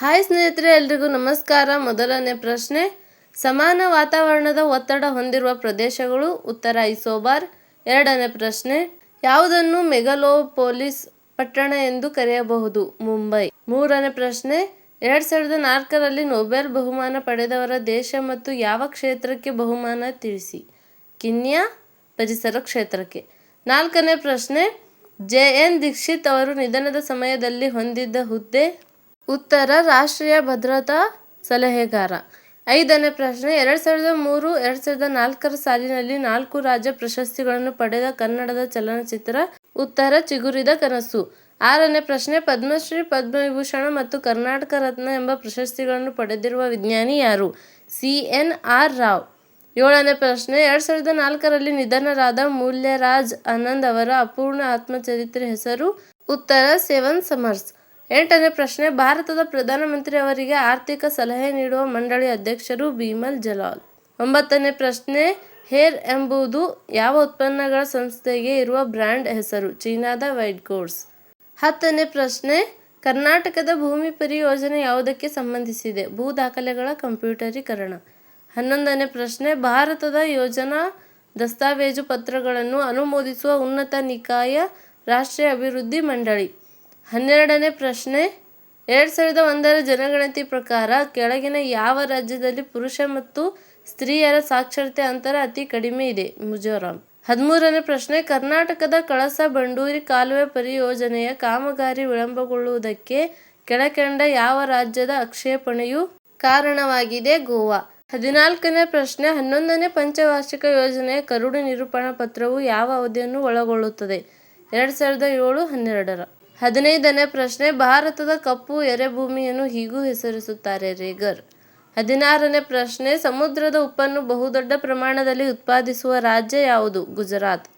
Hi ಸ್ನೇಹಿತರೆ, ಎಲ್ರಿಗೂ ನಮಸ್ಕಾರ. ಮೊದಲನೇ ಪ್ರಶ್ನೆ, ಸಮಾನ ವಾತಾವರಣದ ಒತ್ತಡ ಹೊಂದಿರುವ ಪ್ರದೇಶಗಳು? ಉತ್ತರ, ಐಸೋಬಾರ್. ಎರಡನೇ ಪ್ರಶ್ನೆ, ಯಾವುದನ್ನು ಮೆಗಲೋಪೋಲಿಸ್ ಪಟ್ಟಣ ಎಂದು ಕರೆಯಬಹುದು? ಮುಂಬೈ. ಮೂರನೇ ಪ್ರಶ್ನೆ, ಎರಡ್ ಸಾವಿರದ ನಾಲ್ಕರಲ್ಲಿ ನೊಬೆಲ್ ಬಹುಮಾನ ಪಡೆದವರ ದೇಶ ಮತ್ತು ಯಾವ ಕ್ಷೇತ್ರಕ್ಕೆ ಬಹುಮಾನ ತಿಳಿಸಿ? ಕಿನ್ಯಾ, ಪರಿಸರ ಕ್ಷೇತ್ರಕ್ಕೆ. ನಾಲ್ಕನೇ ಪ್ರಶ್ನೆ, ಜೆ ಎನ್ ದೀಕ್ಷಿತ್ ಅವರು ನಿಧನದ ಸಮಯದಲ್ಲಿ ಹೊಂದಿದ್ದ ಹುದ್ದೆ? ಉತ್ತರ ರಾಷ್ಟ್ರೀಯ ಭದ್ರತಾ ಸಲಹೆಗಾರ. ಐದನೇ ಪ್ರಶ್ನೆ, ಎರಡು ಸಾವಿರದ ಮೂರು, ಎರಡು ಸಾವಿರದ ನಾಲ್ಕರ ಸಾಲಿನಲ್ಲಿ ನಾಲ್ಕು ರಾಜ್ಯ ಪ್ರಶಸ್ತಿಗಳನ್ನು ಪಡೆದ ಕನ್ನಡದ ಚಲನಚಿತ್ರ ಉತ್ತರ ಚಿಗುರಿದ ಕನಸು. ಆರನೇ ಪ್ರಶ್ನೆ, ಪದ್ಮಶ್ರೀ, ಪದ್ಮವಿಭೂಷಣ ಮತ್ತು ಕರ್ನಾಟಕ ರತ್ನ ಎಂಬ ಪ್ರಶಸ್ತಿಗಳನ್ನು ಪಡೆದಿರುವ ವಿಜ್ಞಾನಿ ಯಾರು? ಸಿ. ಎನ್. ಆರ್. ರಾವ್. ಏಳನೇ ಪ್ರಶ್ನೆ, ಎರಡು ಸಾವಿರದ ನಾಲ್ಕರಲ್ಲಿ ನಿಧನರಾದ ಮೂಲ್ಯರಾಜ್ ಆನಂದ್ ಅವರ ಅಪೂರ್ಣ ಆತ್ಮಚರಿತ್ರೆ ಹೆಸರು ಉತ್ತರ ಸೆವೆನ್ ಸಮರ್ಸ್. ಎಂಟನೇ ಪ್ರಶ್ನೆ, ಭಾರತದ ಪ್ರಧಾನಮಂತ್ರಿ ಅವರಿಗೆ ಆರ್ಥಿಕ ಸಲಹೆ ನೀಡುವ ಮಂಡಳಿ ಅಧ್ಯಕ್ಷರು ಬಿಮಲ್ ಜಲಾಲ್. ಒಂಬತ್ತನೇ ಪ್ರಶ್ನೆ, ಹೇರ್ ಎಂಬುದು ಯಾವ ಉತ್ಪನ್ನಗಳ ಸಂಸ್ಥೆಗೆ ಇರುವ ಬ್ರ್ಯಾಂಡ್ ಹೆಸರು? ಚೀನಾದ ವೈಟ್ ಕೋರ್ಸ್ ಹತ್ತನೇ ಪ್ರಶ್ನೆ, ಕರ್ನಾಟಕದ ಭೂಮಿ ಪರಿಯೋಜನೆ ಯಾವುದಕ್ಕೆ ಸಂಬಂಧಿಸಿದೆ? ಭೂ ದಾಖಲೆಗಳ ಕಂಪ್ಯೂಟರೀಕರಣ. ಹನ್ನೊಂದನೇ ಪ್ರಶ್ನೆ, ಭಾರತದ ಯೋಜನಾ ದಸ್ತಾವೇಜು ಪತ್ರಗಳನ್ನು ಅನುಮೋದಿಸುವ ಉನ್ನತ ನಿಕಾಯ ರಾಷ್ಟ್ರೀಯ ಅಭಿವೃದ್ಧಿ ಮಂಡಳಿ. ಹನ್ನೆರಡನೇ ಪ್ರಶ್ನೆ, ಎರಡು ಸಾವಿರದ ಒಂದರ ಜನಗಣತಿ ಪ್ರಕಾರ ಕೆಳಗಿನ ಯಾವ ರಾಜ್ಯದಲ್ಲಿ ಪುರುಷ ಮತ್ತು ಸ್ತ್ರೀಯರ ಸಾಕ್ಷರತೆ ಅಂತರ ಅತಿ ಕಡಿಮೆ ಇದೆ? ಮಿಜೋರಾಂ. ಹದಿಮೂರನೇ ಪ್ರಶ್ನೆ, ಕರ್ನಾಟಕದ ಕಳಸ ಬಂಡೂರಿ ಕಾಲುವೆ ಪರಿಯೋಜನೆಯ ಕಾಮಗಾರಿ ವಿಳಂಬಗೊಳ್ಳುವುದಕ್ಕೆ ಕೆಳಕಂಡ ಯಾವ ರಾಜ್ಯದ ಆಕ್ಷೇಪಣೆಯು ಕಾರಣವಾಗಿದೆ? ಗೋವಾ. ಹದಿನಾಲ್ಕನೇ ಪ್ರಶ್ನೆ, ಹನ್ನೊಂದನೇ ಪಂಚವಾರ್ಷಿಕ ಯೋಜನೆಯ ಕರುಡು ನಿರೂಪಣಾ ಪತ್ರವು ಯಾವ ಅವಧಿಯನ್ನು ಒಳಗೊಳ್ಳುತ್ತದೆ? ಎರಡು ಸಾವಿರದ ಏಳು, ಹನ್ನೆರಡರ. ಹದಿನೈದನೇ ಪ್ರಶ್ನೆ, ಭಾರತದ ಕಪ್ಪು ಎರೆಭೂಮಿಯನ್ನು ಹೀಗೂ ಹೆಸರಿಸುತ್ತಾರೆ ರೇಗರ್. ಹದಿನಾರನೇ ಪ್ರಶ್ನೆ, ಸಮುದ್ರದ ಉಪ್ಪನ್ನು ಬಹುದೊಡ್ಡ ಪ್ರಮಾಣದಲ್ಲಿ ಉತ್ಪಾದಿಸುವ ರಾಜ್ಯ ಯಾವುದು? ಗುಜರಾತ್.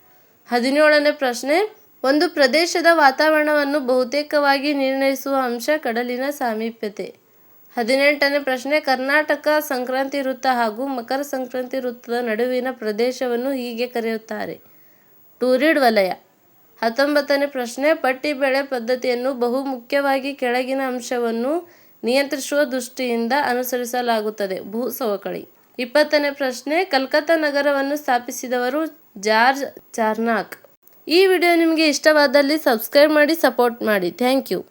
ಹದಿನೇಳನೇ ಪ್ರಶ್ನೆ, ಒಂದು ಪ್ರದೇಶದ ವಾತಾವರಣವನ್ನು ಬಹುತೇಕವಾಗಿ ನಿರ್ಣಯಿಸುವ ಅಂಶ ಕಡಲಿನ ಸಾಮೀಪ್ಯತೆ. ಹದಿನೆಂಟನೇ ಪ್ರಶ್ನೆ, ಕರ್ನಾಟಕ ಸಂಕ್ರಾಂತಿ ವೃತ್ತ ಹಾಗೂ ಮಕರ ಸಂಕ್ರಾಂತಿ ವೃತ್ತದ ನಡುವಿನ ಪ್ರದೇಶವನ್ನು ಹೀಗೆ ಕರೆಯುತ್ತಾರೆ. ಟೂರಿಡ್ ವಲಯ. ಹತ್ತೊಂಬತ್ತನೇ ಪ್ರಶ್ನೆ, ಪಟ್ಟಿ ಬೆಳೆ ಪದ್ಧತಿಯನ್ನು ಬಹು ಮುಖ್ಯವಾಗಿ ಕೆಳಗಿನ ಅಂಶವನ್ನು ನಿಯಂತ್ರಿಸುವ ದೃಷ್ಟಿಯಿಂದ ಅನುಸರಿಸಲಾಗುತ್ತದೆ. ಭೂ ಸವಕಳಿ. ಇಪ್ಪತ್ತನೇ ಪ್ರಶ್ನೆ, ಕಲ್ಕತ್ತಾ ನಗರವನ್ನು ಸ್ಥಾಪಿಸಿದವರು ಜಾರ್ಜ್ ಚಾರ್ನಾಕ್. ಈ ವಿಡಿಯೋ ನಿಮಗೆ ಇಷ್ಟವಾದಲ್ಲಿ ಸಬ್ಸ್ಕ್ರೈಬ್ ಮಾಡಿ, ಸಪೋರ್ಟ್ ಮಾಡಿ. Thank you.